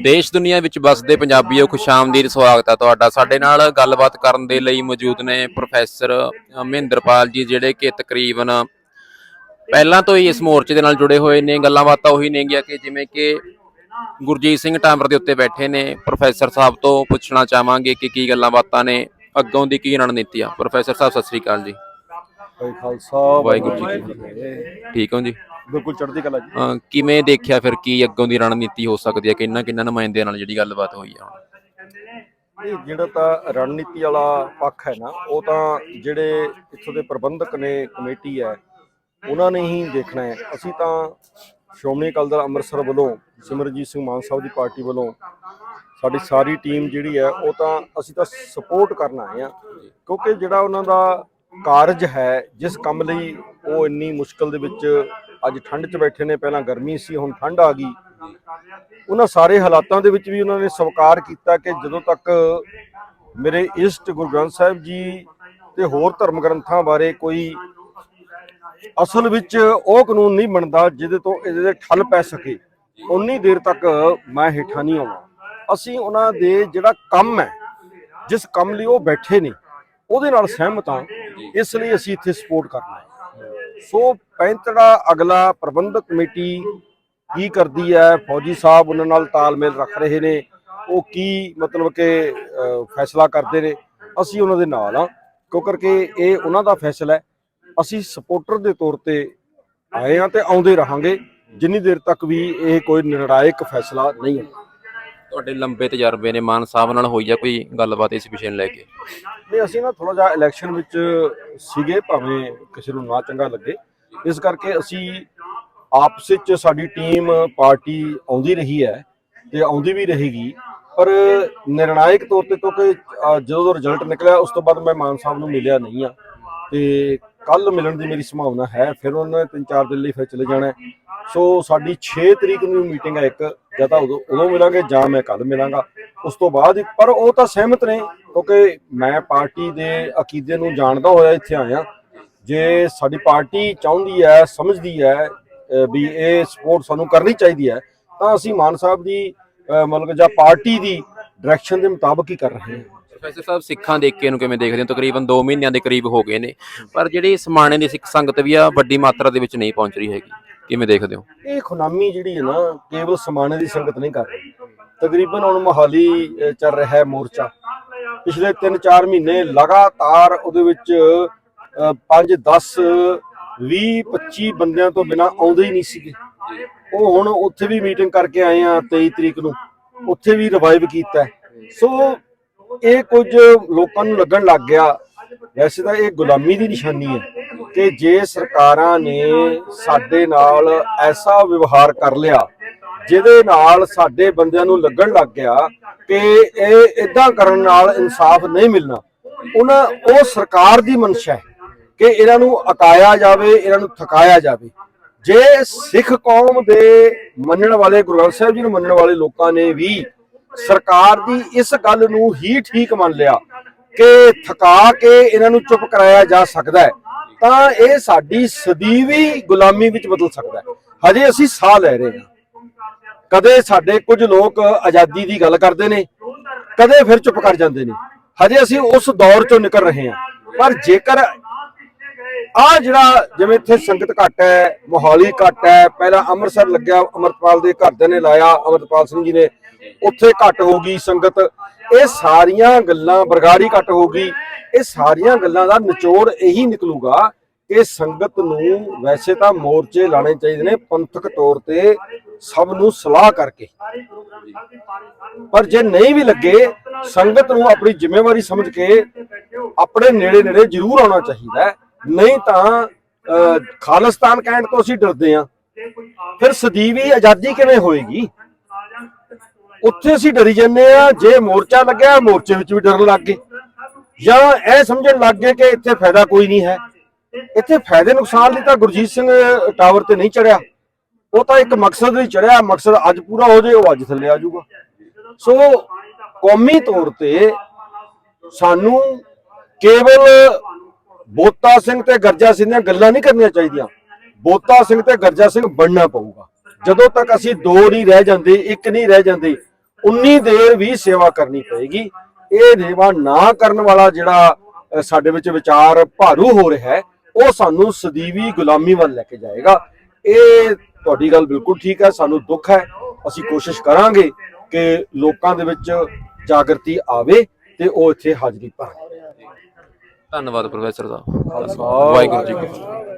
ਦੇਸ਼ ਦੁਨੀਆ ਵਿੱਚ ਵੱਸਦੇ ਪੰਜਾਬੀਓ ਖੁਸ਼ਾਮਦੀਦ ਸਵਾਗਤ ਹੈ ਤੁਹਾਡਾ। ਸਾਡੇ ਨਾਲ ਗੱਲਬਾਤ ਕਰਨ ਦੇ ਲਈ ਮੌਜੂਦ ਨੇ ਪ੍ਰੋਫੈਸਰ ਮਹਿੰਦਰਪਾਲ ਜੀ ਜਿਹੜੇ ਕਿ ਤਕਰੀਬਨ ਪਹਿਲਾਂ ਤੋਂ ਹੀ ਇਸ ਮੋਰਚੇ ਦੇ ਨਾਲ ਜੁੜੇ ਹੋਏ ਨੇ। ਗੱਲਾਂ ਬਾਤਾਂ ਉਹੀ ਨੇਗੀਆਂ ਕਿ ਜਿਵੇਂ ਕਿ ਗੁਰਜੀਤ ਸਿੰਘ ਟਾਂਬਰ ਦੇ ਉੱਤੇ ਬੈਠੇ ਨੇ। ਪ੍ਰੋਫੈਸਰ ਸਾਹਿਬ ਤੋਂ ਪੁੱਛਣਾ ਚਾਹਾਂਗੇ ਕਿ ਕੀ ਗੱਲਾਂ ਬਾਤਾਂ ਨੇ ਅੱਗੋਂ ਦੀ ਕੀ ਰਣਨੀਤੀ ਆ। ਪ੍ਰੋਫੈਸਰ ਸਾਹਿਬ ਸਤਿ ਸ੍ਰੀ ਅਕਾਲ ਜੀ। ਵਾਹਿਗੁਰੂ ਜੀ ਠੀਕ ਹੋ ਜੀ? ਬਿਲਕੁਲ ਚੜ੍ਹਦੀ ਕਲਾ ਜੀ। ਕਿਵੇਂ ਦੇਖਿਆ ਫਿਰ ਕੀ ਅੱਗੋਂ ਦੀ ਰਣਨੀਤੀ ਹੋ ਸਕਦੀ ਹੈ? ਕਿੰਨਾ ਕਿੰਨਾ ਨੁਮਾਇੰਦਿਆਂ ਨਾਲ ਜਿਹੜੀ ਗੱਲਬਾਤ ਹੋਈ ਆ ਹੁਣ? ਇਹ ਜਿਹੜਾ ਤਾਂ ਰਣਨੀਤੀ ਵਾਲਾ ਪੱਖ ਹੈ ਨਾ ਉਹ ਤਾਂ ਜਿਹੜੇ ਇੱਥੋਂ ਦੇ ਪ੍ਰਬੰਧਕ ਨੇ ਕਮੇਟੀ ਹੈ ਉਹਨਾਂ ਨੇ ਹੀ ਦੇਖਣਾ ਹੈ। ਅਸੀਂ ਤਾਂ ਸ਼੍ਰੋਮਣੀ ਅਕਾਲੀ ਦਲ ਅੰਮ੍ਰਿਤਸਰ ਵੱਲੋਂ ਸਿਮਰਜੀਤ ਸਿੰਘ ਮਾਨ ਸਾਹਿਬ ਦੀ ਪਾਰਟੀ ਵੱਲੋਂ ਸਾਡੀ ਸਾਰੀ ਟੀਮ ਜਿਹੜੀ ਹੈ ਉਹ ਤਾਂ ਅਸੀਂ ਤਾਂ ਸਪੋਰਟ ਕਰਨ ਆਏ ਆ ਕਿਉਂਕਿ ਜਿਹੜਾ ਉਹਨਾਂ ਦਾ ਕਾਰਜ ਹੈ ਜਿਸ ਕੰਮ ਲਈ ਉਹ ਇੰਨੀ ਮੁਸ਼ਕਲ ਦੇ ਵਿੱਚ ਅੱਜ ਠੰਡ 'ਚ ਬੈਠੇ ਨੇ, ਪਹਿਲਾਂ ਗਰਮੀ ਸੀ, ਹੁਣ ਠੰਡ ਆ ਗਈ। ਉਹਨਾਂ ਸਾਰੇ ਹਾਲਾਤਾਂ ਦੇ ਵਿੱਚ ਵੀ ਉਹਨਾਂ ਨੇ ਸਵੀਕਾਰ ਕੀਤਾ ਕਿ ਜਦੋਂ ਤੱਕ ਮੇਰੇ ਇਸ਼ਟ ਗੁਰੂ ਗ੍ਰੰਥ ਸਾਹਿਬ ਜੀ ਤੇ ਹੋਰ ਧਰਮ ਗ੍ਰੰਥਾਂ ਬਾਰੇ ਕੋਈ ਅਸਲ ਵਿੱਚ ਉਹ ਕਾਨੂੰਨ ਨਹੀਂ ਬਣਦਾ ਜਿਹਦੇ ਤੋਂ ਇਹਦੇ ਤੇ ਠੱਲ ਪੈ ਸਕੇ ਉਨੀ ਦੇਰ ਤੱਕ ਮੈਂ ਹੇਠਾਂ ਨਹੀਂ ਆਵਾਂ ਅਸੀਂ ਉਹਨਾਂ ਦੇ ਜਿਹੜਾ ਕੰਮ ਹੈ, ਜਿਸ ਕੰਮ ਲਈ ਉਹ ਬੈਠੇ ਨੇ, ਉਹਦੇ ਨਾਲ ਸਹਿਮਤ ਹਾਂ, ਇਸ ਲਈ ਅਸੀਂ ਇੱਥੇ ਸਪੋਰਟ ਕਰਨਾ ਹੈ। ਸੋ ਪੈਂਤੜਾ ਅਗਲਾ ਪ੍ਰਬੰਧਕ ਕਮੇਟੀ ਕੀ ਕਰਦੀ ਹੈ? ਫੌਜੀ ਸਾਹਿਬ ਉਹਨਾਂ ਨਾਲ ਤਾਲਮੇਲ ਰੱਖ ਰਹੇ ਨੇ। ਉਹ ਕੀ ਮਤਲਬ ਕਿ ਫੈਸਲਾ ਕਰਦੇ ਨੇ? ਅਸੀਂ ਉਹਨਾਂ ਦੇ ਨਾਲ ਆ ਕਿਉਂ ਕਰਕੇ ਇਹ ਉਹਨਾਂ ਦਾ ਫੈਸਲਾ ਹੈ? ਅਸੀਂ ਸਪੋਰਟਰ ਦੇ ਤੌਰ ਤੇ ਆਏ ਆ ਤੇ ਆਉਂਦੇ ਰਹਾਂਗੇ। ਜਿੰਨੀ ਦੇਰ ਤੱਕ ਵੀ ਇਹ ਕੋਈ ਨਿਰਣਾਇਕ ਫੈਸਲਾ ਨਹੀਂ ਹੈ ਤੁਹਾਡੇ ਲੰਬੇ ਤਜਰਬੇ ਨੇ, ਮਾਨ ਸਾਹਿਬ ਨਾਲ ਹੋਈ ਆ ਕੋਈ ਗੱਲਬਾਤ ਇਸ ਵਿਸ਼ੇ ਨੂੰ ਲੈ ਕੇ? ਨਹੀਂ, ਅਸੀਂ ਨਾ ਥੋੜਾ ਜਿਹਾ ਇਲੈਕਸ਼ਨ ਵਿੱਚ ਸੀਗੇ, ਭਾਵੇਂ ਕਿਸੇ ਨੂੰ ਨਾ ਚੰਗਾ ਲੱਗੇ। ਇਸ ਕਰਕੇ ਅਸੀਂ ਆਪਸ ਵਿੱਚ ਸਾਡੀ ਟੀਮ ਪਾਰਟੀ ਆਉਂਦੀ ਰਹੀ ਹੈ ਤੇ ਆਉਂਦੀ ਵੀ ਰਹੇਗੀ। ਪਰ ਨਿਰਣਾਇਕ ਤੌਰ ਤੇ ਕਿਉਂਕਿ ਜਦੋਂ ਰਿਜ਼ਲਟ ਨਿਕਲਿਆ, ਉਸ ਤੋਂ ਬਾਅਦ ਮੈਂ ਮਾਨ ਸਾਹਿਬ ਨੂੰ ਮਿਲਿਆ ਨਹੀਂ ਆ। ਤੇ ਕੱਲ ਮਿਲਣ ਦੀ ਮੇਰੀ ਸੰਭਾਵਨਾ ਹੈ, ਫਿਰ ਉਹਨਾਂ ਨੇ ਤਿੰਨ ਚਾਰ ਦਿਨ ਲਈ ਫਿਰ ਚਲੇ ਜਾਣਾ ਸੋ ਸਾਡੀ 6 ਤਰੀਕ ਨੂੰ ਮੀਟਿੰਗ ਹੈ ਇੱਕ। ਜਾਂ ਤਾਂ ਉਦੋਂ ਉਦੋਂ ਮਿਲਾਂਗੇ ਜਾਂ ਮੈਂ ਕੱਲ ਮਿਲਾਂਗਾ। ਉਸ ਤੋਂ ਬਾਅਦ ਹੀ- ਪਰ ਉਹ ਤਾਂ ਸਹਿਮਤ ਨੇ, ਕਿਉਂਕਿ ਮੈਂ ਪਾਰਟੀ ਦੇ ਅਕੀਦੇ ਨੂੰ ਜਾਣਦਾ ਹੋਇਆ ਇੱਥੇ ਆਇਆ। ਜੇ ਸਾਡੀ ਪਾਰਟੀ ਚਾਹੁੰਦੀ ਹੈ, ਸਮਝਦੀ ਹੈ ਅਹ ਵੀ ਇਹ ਸਪੋਰਟ ਸਾਨੂੰ ਕਰਨੀ ਚਾਹੀਦੀ ਹੈ, ਤਾਂ ਅਸੀਂ ਮਾਨ ਸਾਹਿਬ ਦੀ ਅਹ ਮਤਲਬ ਕਿ ਜਾਂ ਪਾਰਟੀ ਦੀ ਡਾਇਰੈਕਸ਼ਨ ਦੇ ਮੁਤਾਬਕ ਹੀ ਕਰ ਰਹੇ ਹਾਂ। ਪ੍ਰੋਫੈਸਰ ਸਾਹਿਬ, ਸਿੱਖਾਂ ਦੇ ਏਕੇ ਨੂੰ ਕਿਵੇਂ ਦੇਖਦੇ ਹੋ? ਤਕਰੀਬਨ 2 ਮਹੀਨਿਆਂ ਦੇ ਕਰੀਬ ਹੋ ਗਏ ਨੇ। ਪਰ ਜਿਹੜੀ ਸਮਾਣੇ ਦੀ ਸਿੱਖ ਸੰਗਤ ਵੀ ਆ, ਵੱਡੀ ਮਾਤਰਾ ਦੇ ਵਿੱਚ ਨਹੀਂ ਪਹੁੰਚ ਰਹੀ ਹੈਗੀ। ਕਿਵੇਂ ਦੇਖਦੇ ਹੋ? ਇਹ ਖੁਨਾਮੀ ਜਿਹੜੀ ਹੈ ਨਾ, ਕੇਵਲ ਸਮਾਣੇ ਦੀ ਸੰਗਤ ਨਹੀਂ ਕਰ ਰਹੀ। ਤਕਰੀਬਨ ਹੁਣ ਮੋਹਾਲੀ ਚੱਲ ਰਿਹਾ ਹੈ ਮੋਰਚਾ। ਪਿਛਲੇ 3-4 ਮਹੀਨੇ ਲਗਾਤਾਰ ਉਹਦੇ ਵਿੱਚ 5 10 20 25 ਬੰਦਿਆਂ ਤੋਂ ਬਿਨਾ ਆਉਂਦੇ ਹੀ ਨਹੀਂ ਸੀਗੇ। ਉਹ ਹੁਣ ਉੱਥੇ ਵੀ ਮੀਟਿੰਗ ਕਰਕੇ ਆਏ ਆ 23 ਤਰੀਕ ਨੂੰ। ਉੱਥੇ ਵੀ ਰਿਵਾਈਵ ਕੀਤਾ ਸੋ, ਇਹ ਕੁਝ ਲੋਕਾਂ ਨੂੰ ਲੱਗਣ ਲੱਗ ਗਿਆ। ਵੈਸੇ ਤਾਂ ਇਹ ਗੁਲਾਮੀ ਦੀ ਨਿਸ਼ਾਨੀ ਹੈ। ਕਿ ਜੇ ਸਰਕਾਰਾਂ ਨੇ ਸਾਡੇ ਨਾਲ ਐਸਾ ਵਿਵਹਾਰ ਕਰ ਲਿਆ, ਜਿਹਦੇ ਨਾਲ ਸਾਡੇ ਬੰਦਿਆਂ ਨੂੰ ਲੱਗਣ ਲੱਗ ਗਿਆ ਕਿ ਇਹ ਇਦਾਂ ਕਰਨ ਨਾਲ ਇਨਸਾਫ ਨਹੀਂ ਮਿਲਣਾ, ਉਹਨਾਂ, ਉਹ ਸਰਕਾਰ ਦੀ ਮਨਸ਼ਾ ਹੈ ਕਿ ਇਹਨਾਂ ਨੂੰ ਅਕਾਇਆ ਜਾਵੇ, ਇਹਨਾਂ ਨੂੰ ਥਕਾਇਆ ਜਾਵੇ। ਜੇ ਸਿੱਖ ਕੌਮ ਦੇ ਮੰਨਣ ਵਾਲੇ, ਗੁਰੂ ਗ੍ਰੰਥ ਸਾਹਿਬ ਜੀ ਨੂੰ ਮੰਨਣ ਵਾਲੇ ਲੋਕਾਂ ਨੇ ਵੀ ਸਰਕਾਰ ਦੀ ਇਸ ਗੱਲ ਨੂੰ ਹੀ ਠੀਕ ਮੰਨ ਲਿਆ ਕਿ ਥਕਾ ਕੇ ਇਹਨਾਂ ਨੂੰ ਚੁੱਪ ਕਰਾਇਆ ਜਾ ਸਕਦਾ ਹੈ ਤਾਂ ਇਹ ਸਾਡੀ ਸਦੀਵੀ ਗੁਲਾਮੀ ਵਿੱਚ ਬਦਲ ਸਕਦਾ ਹੈ। ਹਜੇ ਅਸੀਂ ਸਾਹ ਲੈ ਰਹੇ ਹਾਂ। ਕਦੇ ਸਾਡੇ ਕੁਝ ਲੋਕ ਆਜ਼ਾਦੀ ਦੀ ਗੱਲ ਕਰਦੇ ਨੇ, ਕਦੇ ਫਿਰ ਚੁੱਪ ਕਰ ਜਾਂਦੇ ਨੇ। ਹਜੇ ਅਸੀਂ ਉਸ ਦੌਰ ਚੋਂ ਨਿਕਲ ਰਹੇ ਹਾਂ। ਪਰ ਜੇਕਰ ਆ ਜਿਹੜਾ ਜਿਵੇਂ ਇੱਥੇ ਸੰਗਤ ਘੱਟ ਹੈ, ਮੋਹਾਲੀ ਘੱਟ ਹੈ, ਪਹਿਲਾਂ ਅੰਮ੍ਰਿਤਸਰ ਲੱਗਿਆ ਅਮਰਪਾਲ ਦੇ ਘਰਦਿਆਂ ਨੇ ਲਾਇਆ ਅਮਰਪਾਲ ਸਿੰਘ ਜੀ ਨੇ, ਉੱਥੇ ਘੱਟ ਹੋ ਗਈ ਸੰਗਤ। ਇਹ ਸਾਰੀਆਂ ਗੱਲਾਂ ਬਰਗਾੜੀ ਘੱਟ ਹੋ ਗਈ। ਇਹ ਸਾਰੀਆਂ ਗੱਲਾਂ ਦਾ ਨਿਚੋੜ ਇਹੀ ਨਿਕਲੂਗਾ ਕਿ ਸੰਗਤ ਨੂੰ ਵੈਸੇ ਤਾਂ ਮੋਰਚੇ ਲਾਣੇ ਚਾਹੀਦੇ ਨੇ ਪੰਥਕ ਤੌਰ ਤੇ ਸਭ ਨੂੰ ਸਲਾਹ ਕਰਕੇ। ਪਰ ਜੇ ਨਹੀਂ ਵੀ ਲੱਗੇ ਸੰਗਤ ਨੂੰ ਆਪਣੀ ਜ਼ਿੰਮੇਵਾਰੀ ਸਮਝ ਕੇ ਆਪਣੇ ਨੇੜੇ ਨੇੜੇ ਜ਼ਰੂਰ ਆਉਣਾ ਚਾਹੀਦਾ ਨਹੀਂ ਤਾਂ ਅਹ, ਖਾਲਿਸਤਾਨ ਕਹਿਣ ਤੋਂ ਅਸੀਂ ਡਰਦੇ ਹਾਂ। ਫਿਰ ਸਦੀਵੀ ਆਜ਼ਾਦੀ ਕਿਵੇਂ ਹੋਏਗੀ? ਉੱਥੇ ਅਸੀਂ ਡਰੀ ਜੰਨੇ ਆ ਜੇ ਮੋਰਚਾ ਲੱਗਿਆ ਮੋਰਚੇ ਵਿੱਚ ਵੀ ਡਰਨ ਲੱਗ ਗਏ। ਜਾਂ ਇਹ ਸਮਝਣ ਲੱਗ ਗਏ ਕਿ ਇੱਥੇ ਫਾਇਦਾ ਕੋਈ ਨਹੀਂ ਹੈ। ਇੱਥੇ ਫਾਇਦੇ ਨੁਕਸਾਨ ਲਈ ਤਾਂ ਗੁਰਜੀਤ ਸਿੰਘ ਟਾਵਰ ਤੇ ਨਹੀਂ ਚੜਿਆ। ਉਹ ਤਾਂ ਇੱਕ ਮਕਸਦ ਲਈ ਚੜਿਆ। ਮਕਸਦ ਅੱਜ ਪੂਰਾ ਹੋ ਜਾਏ ਉਹ ਅੱਜ ਥੱਲੇ ਆ ਜਾਊਗਾ। ਸੋ ਕੌਮੀ ਤੌਰ ਤੇ ਸਾਨੂੰ ਕੇਵਲ ਬੋਤਾ ਸਿੰਘ ਤੇ ਗਰਜਾ ਸਿੰਘ ਦੀਆਂ ਗੱਲਾਂ ਨਹੀਂ ਕਰਨੀਆਂ ਚਾਹੀਦੀਆਂ। ਬੋਤਾ ਸਿੰਘ ਤੇ ਗਰਜਾ ਸਿੰਘ ਬਣਨਾ ਪਊਗਾ। ਜਦੋਂ ਤੱਕ ਅਸੀਂ ਦੋ ਨਹੀਂ ਰਹਿ ਜਾਂਦੇ, ਇੱਕ ਨਹੀਂ ਰਹਿ ਜਾਂਦੇ, ਉਨੀ ਦੇਰ ਵੀ ਸੇਵਾ ਕਰਨੀ ਪਏਗੀ। ਇਹ ਸੇਵਾ ਨਾ ਕਰਨ ਵਾਲਾ ਜਿਹੜਾ ਸਾਡੇ ਵਿੱਚ ਵਿਚਾਰ ਭਾਰੂ ਹੋ ਰਿਹਾ ਹੈ ਉਹ ਸਾਨੂੰ ਸਦੀਵੀ ਗੁਲਾਮੀ ਵੱਲ ਲੈ ਕੇ ਜਾਏਗਾ। ਇਹ ਤੁਹਾਡੀ ਗੱਲ ਬਿਲਕੁਲ ਠੀਕ ਹੈ ਸਾਨੂੰ ਦੁੱਖ ਹੈ। ਅਸੀਂ ਕੋਸ਼ਿਸ਼ ਕਰਾਂਗੇ ਕਿ ਲੋਕਾਂ ਦੇ ਵਿੱਚ ਜਾਗਰਤੀ ਆਵੇ ਤੇ ਉਹ ਇੱਥੇ ਹਾਜ਼ਰੀ ਭਰਨ। ਧੰਨਵਾਦ ਪ੍ਰੋਫੈਸਰ ਸਾਹਿਬ। ਵਾਹਿਗੁਰੂ ਜੀ ਕੀ ਫਤਿਹ।